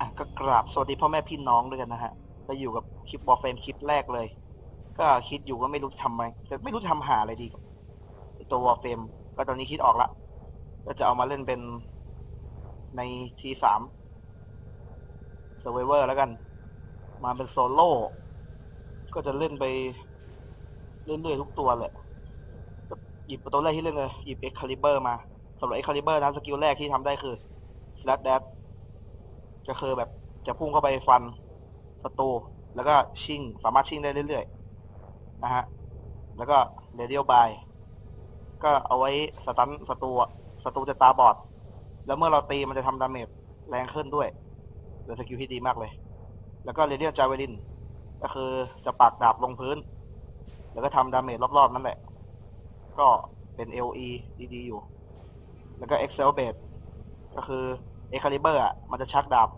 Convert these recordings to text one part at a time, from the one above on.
อะก็กราบสวัสดีพ่อแม่พี่น้องด้วยกันนะฮะไปอยู่กับคลิปบอลเฟรมคลิปแรกเลย ก็คิดอยู่ว่าไม่รู้จะทำอะไรจะไม่รู้จะทำหาอะไรดีกับไอ้ตัววอลเฟรมก็ตอนนี้คิดออกละก็จะเอามาเล่นเป็นในทีสามเซอร์ไวเวอร์แล้วกัน มาเป็นโซโล่ก็จะเล่นไปเรื่อยๆทุกตัวเลยก็หยิบตัวแรกที่เล่นเลยหยิบเอ็กคาลิเบอร์มาสำหรับเอ็กคาลิเบอร์นะสกิลแรกที่ทำได้คือ slash dash ก็คือแบบจะพุ่งเข้าไปฟันศัตรูแล้วก็ชิ่งสามารถชิ่งได้เรื่อยๆนะฮะแล้วก็เรเดียลบายก็เอาไว้สตันศัตรูศัตรูจะตาบอด แล้วเมื่อเราตีมันจะทำดาเมจแรงขึ้นด้วยเป็นสกิลที่ดีมากเลย แล้วก็เรเดียลจาเวลิน ก็คือจะปักดาบลงพื้น แล้วก็ทำดาเมจรอบๆนั่นแหละ ก็เป็น LE ดีๆอยู่ แล้วก็ Excel b a s e ก็คือ e x c a l i b u r อะมันจะชักดาบ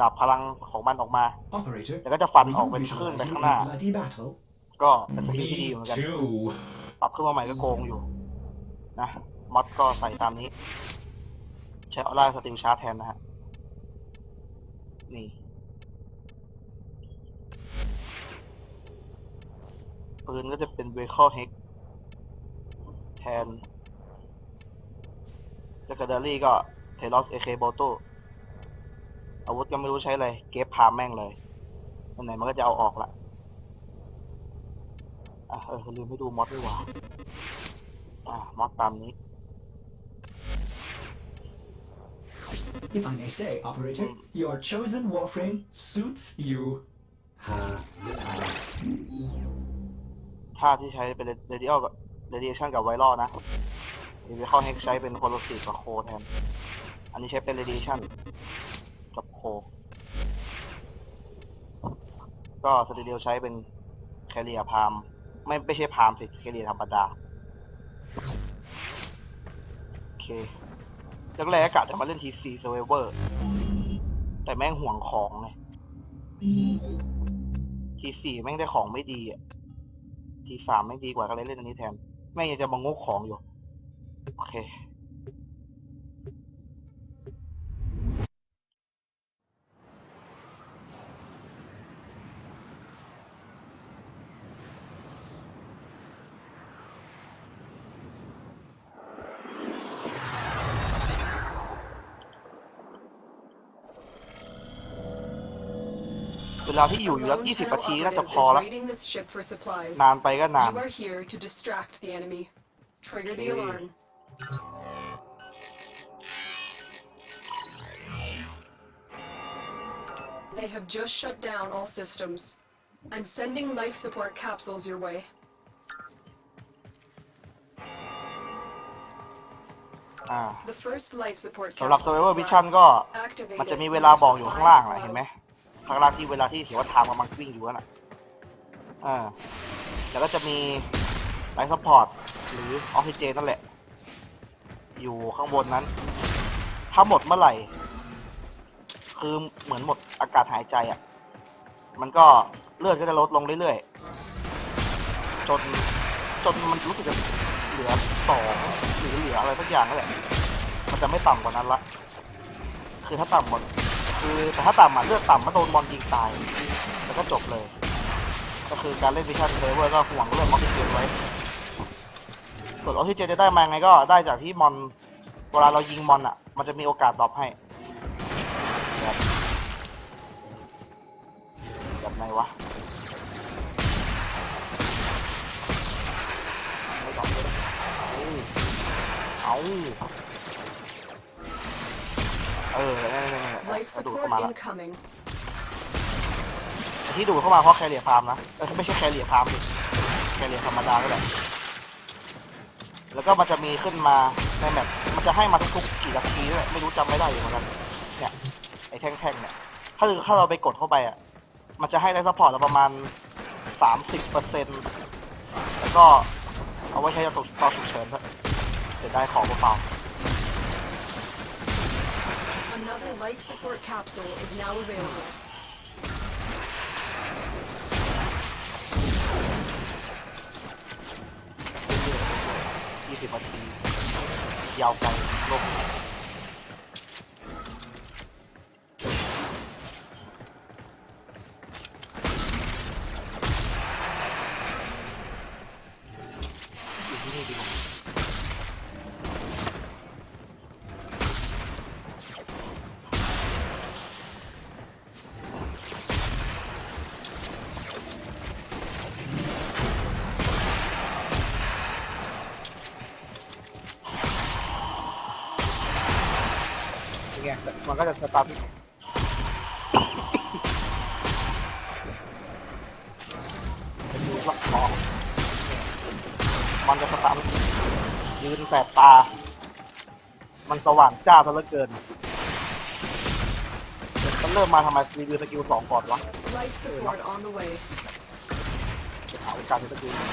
ดาบพลังของมันออกมา Operator, แต่ก็จะฟัน are ออก you เป็นคลื่นไป visualizing ข้างหน้า a bloody battle? ก็เป็นสกิลที่ดีเหมือนกัน too. ปรับขึ้นมาใหม่ก็โกงอยู่ นะมอดก็ใส่ตามนี้ ใช้ออร่าสติลชาร์จแทนนะฮะ นี่ปืนก็จะเป็นเวคอ l เฮกแทน secondary ก็เทลอสเอเคโบโตอาวุธก็ไม่รู้ใช้อะไร เก็บพามแม่งเลยวันไหนมันก็จะเอาออกละอะเออลืมไม่ดูมอดด้วยว่ะอะมอดตามนี้ If I may say, Operator, your chosen warframe suits you. ท่าที่ใช้เป็นเรดิโอกับเรดิเอชันกับไวรัลนะเรดิคอลเฮกใช้เป็นโคโลซีกับโคแทน อันนี้ใช้เป็นเรดิชันกับโค ก็สติเดียวใช้เป็นแคเรียพาม ไม่ไม่ใช่พามสิแคเรียธรรมดา โอเคแรกกะจะมาเล่นทีซีเซเวเวอร์แต่แม่งห่วงของไงทีสี่แม่งได้ของไม่ดีอะทีสามแม่งดีกว่าก็เลยเล่นอันนี้แทน แม่งยังจะมางกของอยู่ โอเคาที่อยู่อยู่แล้วยี่สิบนาทีน่าจะพอละ Raiding this ship for supplies. นานไปก็นาน You are here to distract the enemy. Trigger the Okay. alarm. They have just shut down all systems. I'm sending life support capsules your way. อ่า The first life support สำหรับ capsule Survivor Mission ก็ activated มันจะมีเวลาบอกอยู่ข้างล่างอะเห็นไหม ข้างล่างที่เวลาที่เขียนว่าไทม์กำลังวิ่งอยู่นั่นน่ะอ่าแล้วก็จะมีไลท์ซัพพอร์ตหรือออกซิเจนนั่นแหละ อยู่ข้างบนนั้น ถ้าหมดเมื่อไหร่ คือเหมือนหมดอากาศหายใจอะ มันก็เลือดก็จะลดลงเรื่อยๆ จนจนมันรู้สึกจะเหลือสองหรือเหลืออะไรสักอย่างนั่นแหละ มันจะไม่ต่ำกว่านั้นละ คือถ้าต่ำหมด คือแต่ถ้าต่ำอะเลือดต่ำมาโดนบอลยิงตาย แล้วก็จบเลย ก็คือการเล่นวิชั่นเซเวอร์ก็ห่วงเรื่องออกซิเจนไว้ ส่วนออกซิเจนจะได้มาไงก็ได้จากที่มอนเวลาเรายิงมอนอะ มันจะมีโอกาสตอบให้แบบไหนวะไม่ตอบเลยเอาเออ Life กระดูด support เข้ามาละ incoming. แต่ที่ดูดเข้ามาเพราะแคเรียพามนะเออไม่ใช่แคเรียพามสิแคเรียธรรมดาก็แหละแล้วก็มันจะมีขึ้นมาในแบบมันจะให้มาทุกๆกี่นาทีด้วยไม่รู้จำไม่ได้อยู่เหมือนกันเนี่ยไอ้แท่งๆเนี่ยถ้าถ้าเราไปกดเข้าไปอะมันจะให้ได้ซัพพอร์ตเราประมาณสามสิบเปอร์เซ็นต์แล้วก็เอาไว้ใช้ตอนตอนฉุกเฉินเถอะเสียดายของเปล่า Another life support capsule is now available. ๆยี่สิบนาที ยาวไกลโลก มันก็จะสตาร์ทเป็นดูล็อกคอมันจะสตาร์ทยืนแสบตา มันสว่างจ้าซะเหลือเกินมันเริ่มมาทำไมรีวิวสกิลสองก่อนวะ Life support on the way. จะหากาสในสกิลแล้ว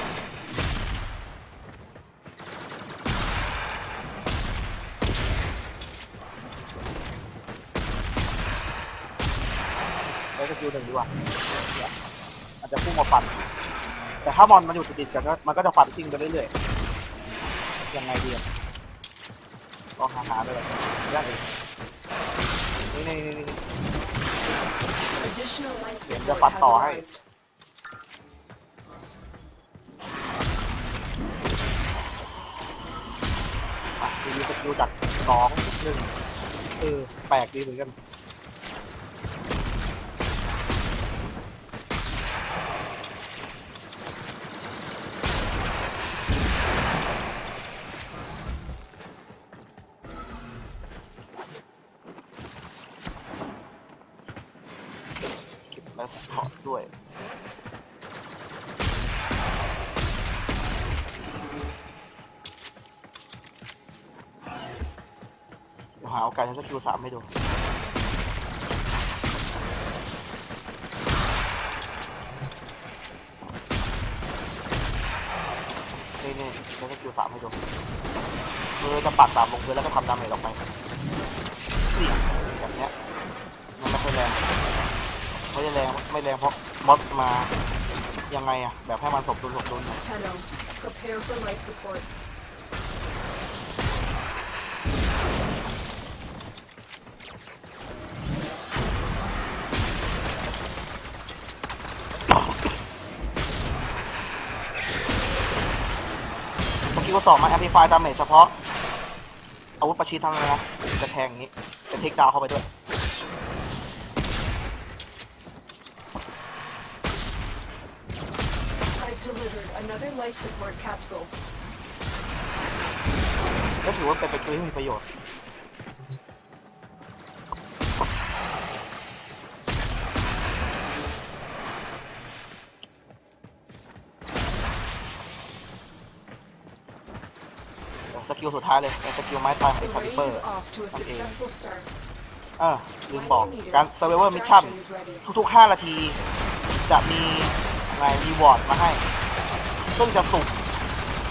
สกิลหนึ่งดีกว่าเนี่ยอาจจะพุ่งมาฟัน แต่ถ้ามอนมันอยู่ติดๆกันก็มันก็จะฟันชิงไปเรื่อยๆยังไงดีอะก็หาหาๆไปเลยยากเองนี่นี่นี่นี่ Additional life Yan, support dapat has to, ay. arrived. อะรีวิวสกิลจากสองหนึ่งเออแปลกดีเหมือนกัน แล้วถอดด้วย เดี๋ยวหาโอกาสใช้สกิลสามให้ดูนี่นี่ใช้สกิลสามให้ดูมือจะปัดตามลงพื้นแล้วก็ทำดาเมจออกไป ได้แรงไม่แรงเพราะมอสมายังไงอะแบบให้มันสมดุลสมดุลหน่อย Tenno, prepare for life support. สกิลสองมาแอมพลิฟายดาเมจเฉพาะ อาวุธประชิดทั้งนั้นนะจะแทงอย่างนี้ จะเทคดาวน์เข้าไปด้วย life support capsule. ก็ถือว่าเป็นเป็นตัวที่มีประโยชน์ สกิลสุดท้ายเลยเป็นสกิลไม้ตายของ The คาลิ raid เปอร์ is off to a successful start. เออลืมบอกการ Survivor Mission Extraction is ready. ทุกๆ 5 นาที จะมีไงรีวอร์ดมาให้ ซึ่งจะสุ่ม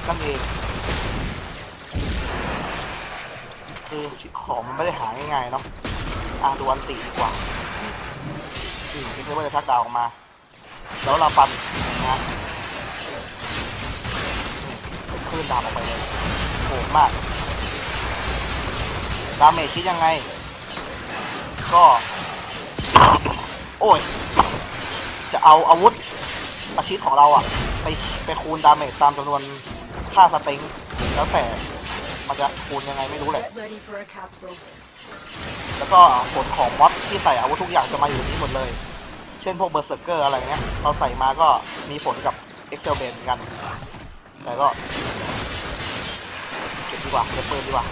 นั่นเองคือของมันไม่ได้หาง่ายๆเนาะอะดูอันติดีกว่าอืมที่เพื่อนจะชักดาวออกมา แล้วเราปันนะนี่คลื่นดาวออกไปเลยโหดมากดาเมจคิดยังไง ก็ โอ้ย จะเอาอาวุธประชิดของเราอะ ไปไปคูณดาเมจตามจำนวนค่าสเต็งแล้วแต่มันจะคูณยังไงไม่รู้แหละ แล้วก็ผลของม็อดที่ใส่อาวุธทุกอย่างจะมาอยู่นี้หมดเลย เช่นพวกเบอร์เซอร์เกอร์อะไรเงี้ยเราใส่มาก็มีผลกับ Excel b a n เหมือนกัน แต่ก็เก็บดีกว่าเก็บปืนดีกว่า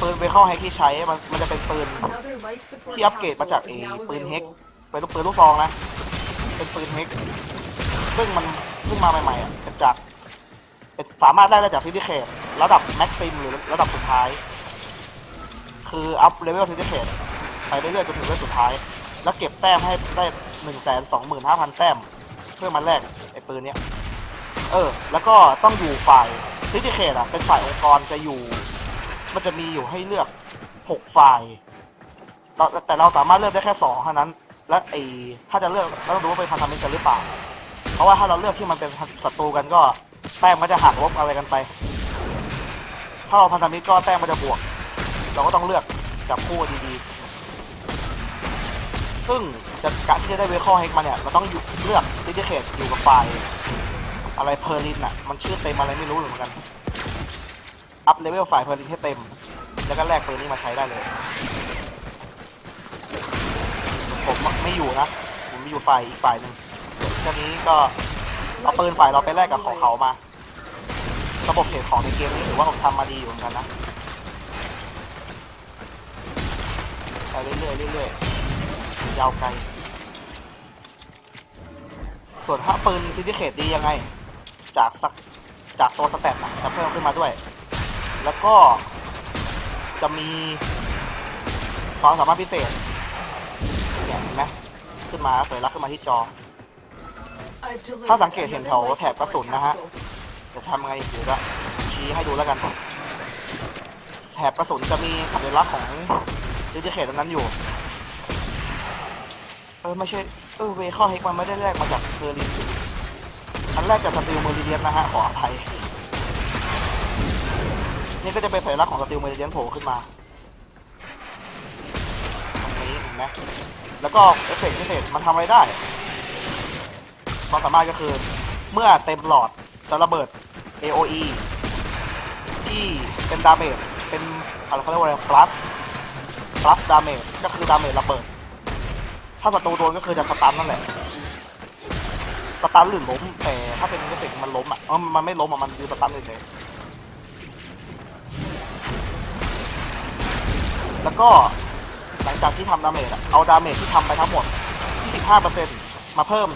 ปืนเวเข้าแฮกที่ใช้มันมันจะเป็นปืน Another life support ที่อัปเกรดมาจาก capsule ไอ้ is now ปืนเฮก available. เป็นลูกปืนลูกซองนะ เป็นปืนเฮกซึ่งมันเพิ่งมาใหม่ๆอะเป็นจากเป็นสามารถได้ได้จากซิติเคทระดับแม็กซิมหรือระดับสุดท้าย คืออัพเลเวลซิติเคทไปเรื่อยๆจนถึงเลเวลสุดท้าย แล้วเก็บแต้มให้ได้หนึ่งแสนสองหมื่นห้าพันแต้ม เพื่อมาแลกไอ้ปืนเนี้ยเออ แล้วก็ต้องอยู่ฝ่ายซิติเคทอะเป็นฝ่ายองค์กรจะอยู่ มันจะมีอยู่ให้เลือกหกฝ่ายเราแต่เราสามารถเลือกได้แค่สองเท่านั้น และไอ้ถ้าจะเลือกเราต้องดูว่าเป็นพันธมิตรกันหรือเปล่า เพราะว่าถ้าเราเลือกที่มันเป็นศัตรูกันก็แต้มก็จะหักลบอะไรกันไป ถ้าเราพันธมิตรก็แต้มมันจะบวก เราก็ต้องเลือกจับคู่ดีๆ ซึ่งจะการที่จะได้เวคอเฮกมาเนี่ยเราต้องอยู่เลือกซิติเคทอยู่กับฝ่ายอะไรเพอร์ลินอะ มันชื่อเต็มอะไรไม่รู้เหมือนกัน อัพเลเวลฝ่ายเพอร์ลินให้เต็ม แล้วก็แลกปืนนี้มาใช้ได้เลยผมไม่อยู่นะผมอยู่ฝ่ายอีกฝ่ายหนึ่งเจ้านี้ก็เอาปืนฝ่ายเราไปแลกกับของเขามา ระบบเทรดของในเกมนี้ถือว่าผมทำมาดีอยู่เหมือนกันนะไปเรื่อยๆเรื่อยๆยาวไกล ส่วนถ้าปืนซิติเคตดียังไง จากสักจากตัวสแตทนะจะเพิ่มขึ้นมาด้วย แล้วก็จะมีความสามารถพิเศษเนี่ยเห็นไหมขึ้นมาสวยลักษณ์ขึ้นมาที่จอ I've delivered ถ้าสังเกตเห็น another แถว life แถบกระสุน support นะฮะ capsule. จะทำไงเดี๋ยวจะชี้ให้ดูแล้วกัน แถบกระสุนจะมีสัญลักษณ์ของซิติเคตตรงนั้นอยู่ เออไม่ใช่ เออเวเข้าเฮกมันไม่ได้แลกมาจากเบอร์ลินอันแรกจากสติลเมอริเดียนนะฮะขออภัย นี่ก็จะเป็นสัญลักษณ์ของสติลเมเดียนโผล่ขึ้นมา ตรงนี้เห็นไหมแล้วก็เอฟเฟกต์พิเศษมันทำอะไรได้ความสามารถก็คือ เมื่อเต็มหลอดจะระเบิด AOE ที่เป็นดาเมจเป็นอะไรเขาเรียกว่าอะไร plus plus damage ก็คือดาเมจระเบิด ถ้าศัตรูโดนก็คือจะสตันนั่นแหละสตันหรือล้มแต่ถ้าเป็นเอฟเฟกต์มันล้มอะเออมันไม่ล้มอะมันคือสตันเลย แล้วก็หลังจากที่ทำดาเมจอะเอาดาเมจที่ทำไปทั้งหมด 25%มาเพิ่ม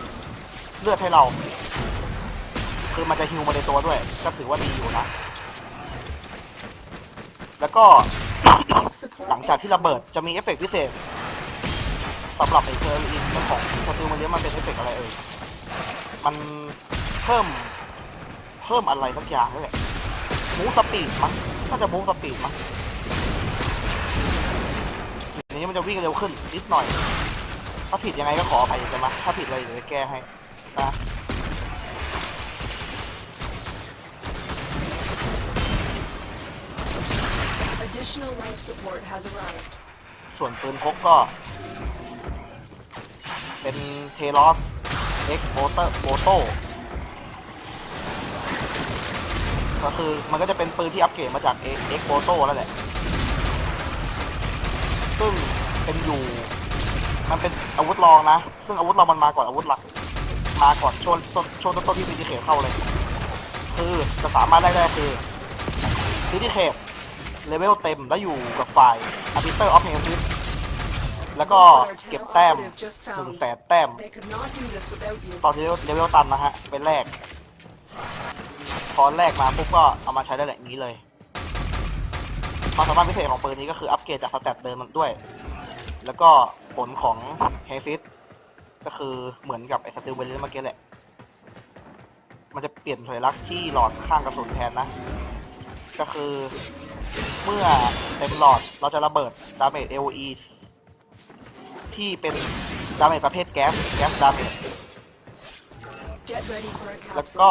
เลือดให้เรา คือมันจะฮิวมาในตัวด้วย ก็ถือว่าดีอยู่นะ แล้วก็ หลังจากที่ระเบิดจะมีเอฟเฟกต์พิเศษสำหรับไอเทอร์ลินเรื่องของสติลมันเลี้ยมันเป็นเอฟเฟกต์อะไรเอ่ย มันเพิ่มเพิ่มอะไรสักอย่างนี่แหละมูสปีดมั้งน่าจะมูสปีดมั้ง นี้มันจะวิ่งเร็วขึ้นนิดหน่อย ถ้าผิดยังไงก็ขออภัยจะมาถ้าผิดเลยเดี๋ยวจะแก้ให้นะ Additional life support has arrived. ส่วนปืนพกก็ เป็นเทลอสเอ็กโ o เตอร์โ t โตก็คือมันก็จะเป็นปืนที่อัปเกรดมาจากเอ็กโ o โตแล้วแหละ ซึ่งเป็น อยู่ มันเป็นอาวุธรองนะ ซึ่งอาวุธรองมันมาก่อนอาวุธหลัก มาก่อนช่วงต้นช่วงต้นๆที่ซีดีเคเข้าเลย คือจะสามารถได้ได้คือซีดีเคเลเวลเต็มแล้วอยู่กับฝ่ายอาร์บิเตอร์ออฟเนซิสแล้วก็เก็บแต้มหนึ่งแสนแต้ม ตอนเลเวลเลเวลตันนะฮะ เป็นแรก พอแรกมาปุ๊บก็เอามาใช้ได้แหละอย่างนี้เลยความสามารถพิเศษของปืนนี้ก็คืออัปเกรดจากสแตทเดิมมันด้วย แล้วก็ผลของเฮซิสก็คือเหมือนกับไอ้สติลเบลเลนเมื่อกี้แหละ มันจะเปลี่ยนสัญลักษณ์ที่หลอดข้างกระสุนแทนนะ ก็คือเมื่อเต็มหลอดเราจะระเบิดดาเมจ AOE ที่เป็นดาเมจประเภทแก๊สแก๊สดาเมจแล้วก็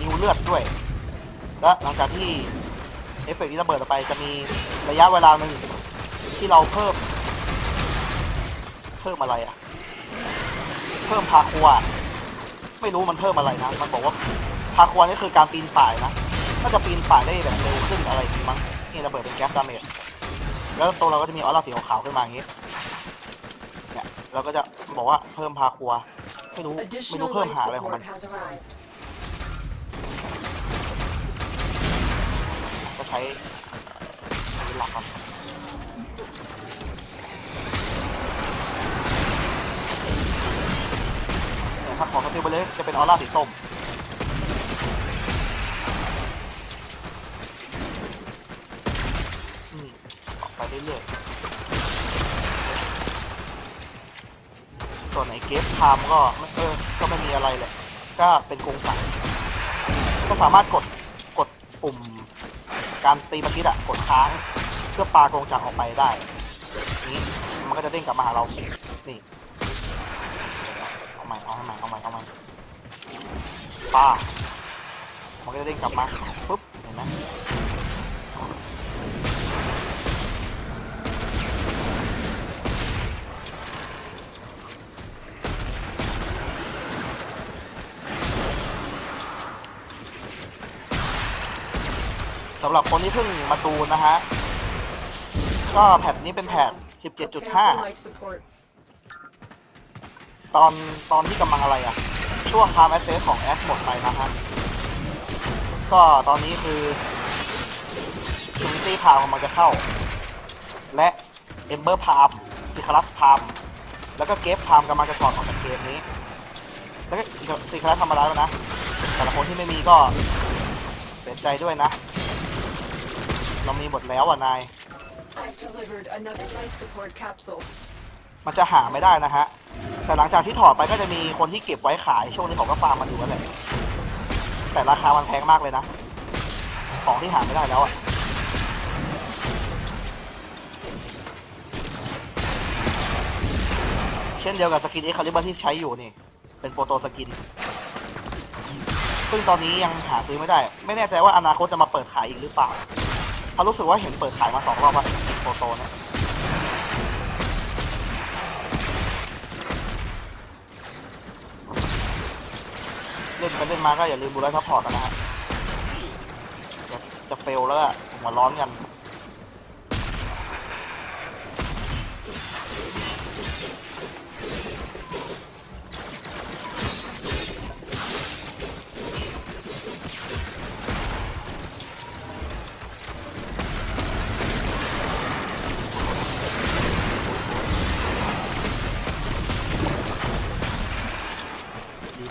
ยิวเลือดด้วย และหลังจากที่เอฟเฟกต์นี้ระเบิดออกไปจะมีระยะเวลาหนึ่งที่เราเพิ่ม เพิ่มอะไรอะเพิ่มพาคัว ไม่รู้มันเพิ่มอะไรนะ มันบอกว่าพาคัวนี่คือการปีนป่ายนะ ก็จะปีนป่ายได้แบบเร็วขึ้นอะไรอย่างนี้มั้ง นี่ระเบิดเป็นแก๊สดาเมจ แล้วตัวเราก็จะมีออร่าสีขาวๆขึ้นมาอย่างนี้ เนี่ยเราก็จะบอกว่าเพิ่มพาคัว ไม่รู้ไม่ Additional รู้เพิ่ม life หาอะไรของมัน support has arrived. ก็ใช้ใช้หลักครับ แต่ถ้าของสติลไปเลยจะเป็นออร่าสีส้มออกไปเรื่อยๆส่วนไอเกฟไทม์ก็เออก็ไม่มีอะไรเลยก็เป็นกรงสังก็สามารถกดกดปุ่มการตีมาทิดอะกดค้างเพื่อปากรงจักรออกไปได้นี้มันก็จะเด้งกลับมาหาเรา เอาใหม่เอาใหม่เอาใหม่เอาใหม่ปามันก็จะเด้งกลับมาปุ๊บเห็นไหมสำหรับคนที่เพิ่งมาดูนะฮะ ก็แพทนี้เป็นแพท 17.5. ตอนตอนที่กำลังอะไรอะช่วง time access ของแอดหมดไปนะฮะก็ตอนนี้คือ Trinity Palm กำลังจะเข้า และ Ember Palm s i c a r u s Palm แล้วก็ Gate Palm กำลังจะถอดออกจากเกมนี้ แล้วก็ s i c a r u s ธรรมดาแล้วนะ แต่ละคนที่ไม่มีก็เสียใจด้วยนะ เรามีหมดแล้วอะนาย I've delivered another life support capsule. มันจะหาไม่ได้นะฮะ แต่หลังจากที่ถอดไปก็จะมีคนที่เก็บไว้ขายช่วงนี้เขาก็ฟาร์มมาอยู่นั่นแหละแต่ราคามันแพงมากเลยนะ ของที่หาไม่ได้แล้วอะเช่นเดียวกับสกินเอ็กคาลิเบอร์ที่ใช้อยู่นี่ เป็นโปรโตสกิน ซึ่งตอนนี้ยังหาซื้อไม่ได้ ไม่แน่ใจว่าอนาคตจะมาเปิดขายอีกหรือเปล่า เพราะรู้สึกว่าเห็นเปิดขายมาสองรอบแล้วสกินโปรโตเนี่ย เล่นไปเล่นมาก็อย่าลืมบูไลท์ซัพพอร์ตกันนะฮะจะจะเฟลแล้วอะหัวร้อนกัน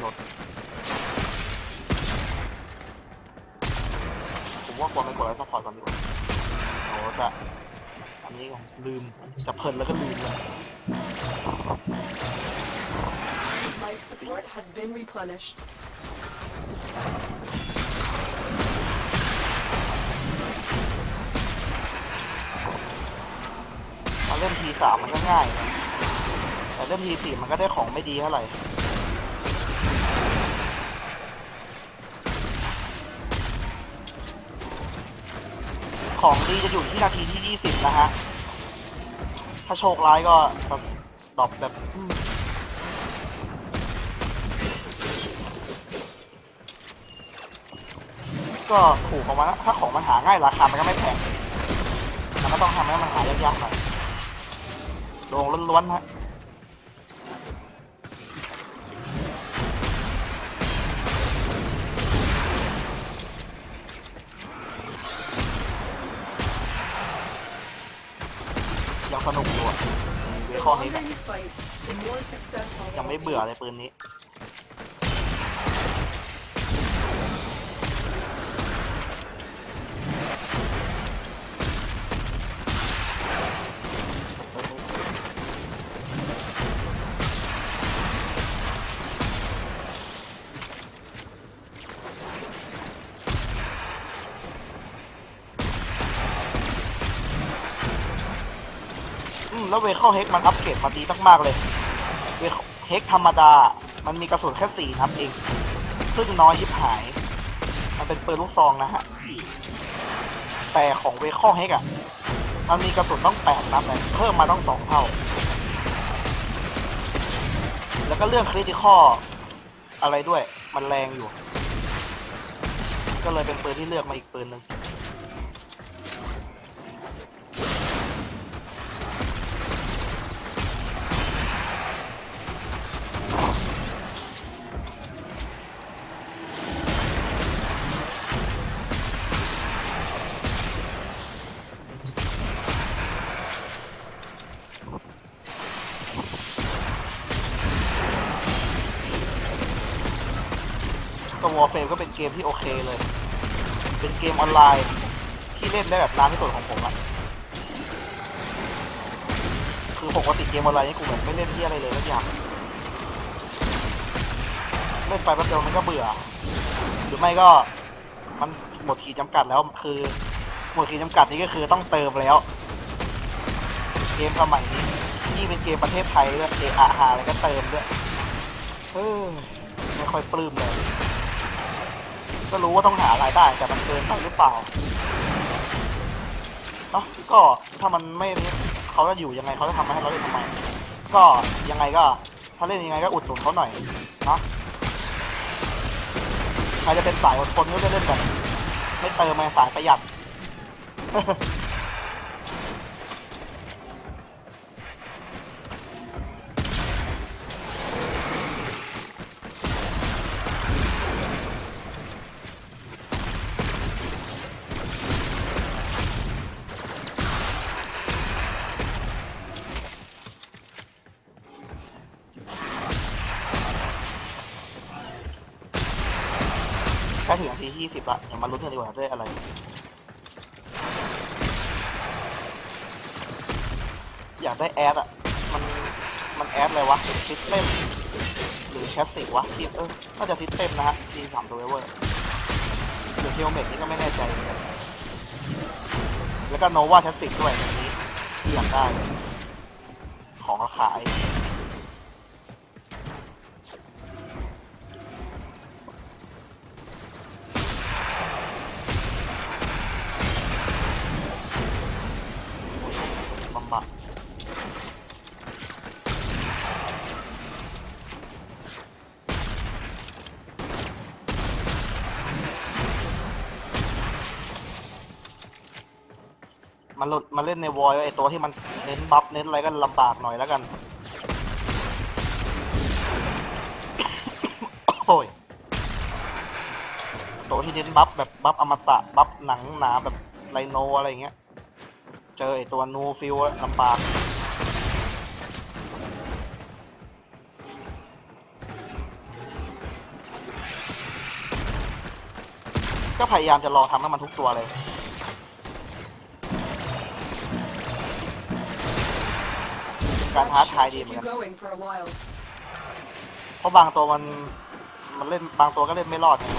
รถ ควรไปกดไลค์ซัพพอร์ตก่อนดีกว่าโอ้จะอันนี้ก่อนลืมจะเพลินแล้วก็ลืมเลย Life support has been replenished. มาเล่นทีสามมันก็ง่ายนะแต่เล่นทีสี่มันก็ได้ของไม่ดีเท่าไหร่ ของดีจะอยู่ที่นาทีที่ยี่สิบนะฮะ ถ้าโชคร้ายก็จะดรอปแบบก็ถูกของมันถ้าของมันหาง่ายราคามันก็ไม่แพงมันก็ต้องทำให้มันหายากๆหน่อยลงล้วนๆฮะ ไม่ will เบื่อ be. เลยปืนนี้ อืมแล้วเวเข้าเฮกมันอัปเกรดมาดีมากๆเลยเวเเฮกธรรมดา มันมีกระสุนแค่สี่นัดเอง ซึ่งน้อยชิบหาย มันเป็นปืนลูกซองนะฮะ แต่ของเวเข้าเฮกอะมันมีกระสุนต้องแปดนัดเลยเพิ่มมาต้องสองเท่า แล้วก็เรื่องคริติคออะไรด้วย มันแรงอยู่ ก็เลยเป็นปืนที่เลือกมาอีกปืนหนึ่ง วอ r f เฟ e ก็เป็นเกมที่โอเคเลย เป็นเกมออนไลน์ที่เล่นได้แบบนานที่สุดของผมอะคือปกติเกมออนไลน์นี่กูแบบไม่เล่นที่อะไรเลยสักอย่างเล่นไปแป๊บเดียวมันก็เบื่อ หรือไม่ก็มันหมดขีดจำกัดแล้วคือ หมดขีดจำกัดนี้ก็คือต้องเติมแล้ว เกมสมัยนี้นี่เป็นเกมประเทศไทยด้วยเออาหาอะไรก็เติมด้วยเออไม่ค่อยปลื้มเลย ก็รู้ว่าต้องหารายได้ แต่มันเกินไปหรือเปล่าเนาะก็ถ้ามันไม่เขาจะอยู่ยังไงเขาจะทำมาให้เราเล่นทำไม ก็ยังไงก็ถ้าเล่นยังไงก็อุดหนุนเขาหน่อยนะใครจะเป็นสายอดทนก็จะเล่นแบบไม่เติมมาสายประหยัด ล้ถึงนาทีที่ยี่สิบละเดี๋ยวมาลุ้นกันดีกว่าจะได้อะไร อยากได้แอดอะ มันมันแอดอะไรวะซิสเต็มหรือแชสซิวะซิเออน่าจะซิสเต็มนะฮะทีสามตัวเวอร์หรือเทลเมทนี่ก็ไม่แน่ใจเหมือนกันแล้วก็โนวาแชสซิด้วยอันนี้ที่อยากได้ ของราค มันหลุดมาเล่นในวอยไอตัวที่มันเน้นบัฟเน้นอะไรก็ลำบากหน่อยแล้วกัน โอ้ยตัวที่เน้นบัฟแบบบัฟอมตะบัฟหนังหนาแบบไลโนอะไรอย่างเงี้ย เจอไอตัวนูฟิลลำบากก็พยายามจะลองทำให้มันทุกตัวเลย การท้า That ทาย should ดีเห keep มือน you กัน going for a while. เพราะบางตัวมัน มันเล่นบางตัวก็เล่นไม่รอดไง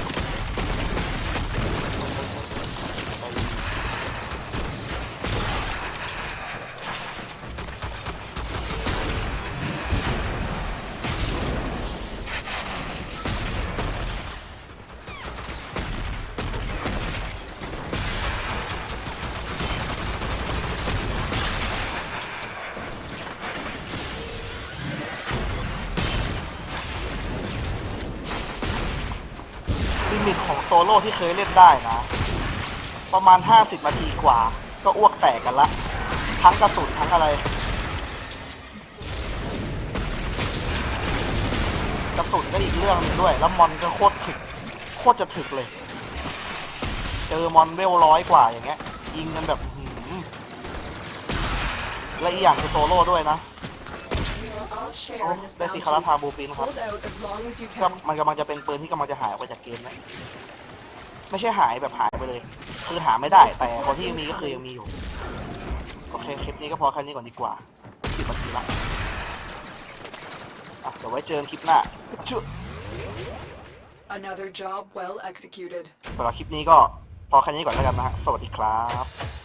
ที่เคยเล่นได้นะ ประมาณ 50นาทีกว่า ก็อ้วกแตกกันละ ทั้งกระสุนทั้งอะไร กระสุนก็อีกเรื่องหนึงด้วย แล้วมอนก็โคตรถึก โคตรจะถึกเลย เจอมอนเวลร้อยกว่าอย่างเงี้ย ยิงกันแบบอื้อหือและอีกอย่างคือโซโล่ด้วยนะ Well, I'll โอ้ share this ได้สีคารา bounty. พาบูปินครับ Hold out as long as you ก็ can. มันกำลังจะเป็นปืนที่กำลังจะหายออกไปจากเกมนะ ไม่ใช่หายแบบหายไปเลย คือหาไม่ได้แต่คนที่ยังมีก็คือยังมีอยู่ โอเคคลิปนี้ก็พอแค่นี้ก่อนดีกว่าสิบนาทีละอะเดี๋ยวไว้เจอกันคลิปหน้าชื่อ Another job well executed. สำหรับคลิปนี้ก็พอแค่นี้ก่อนแล้วกันนะฮะสวัสดีครับ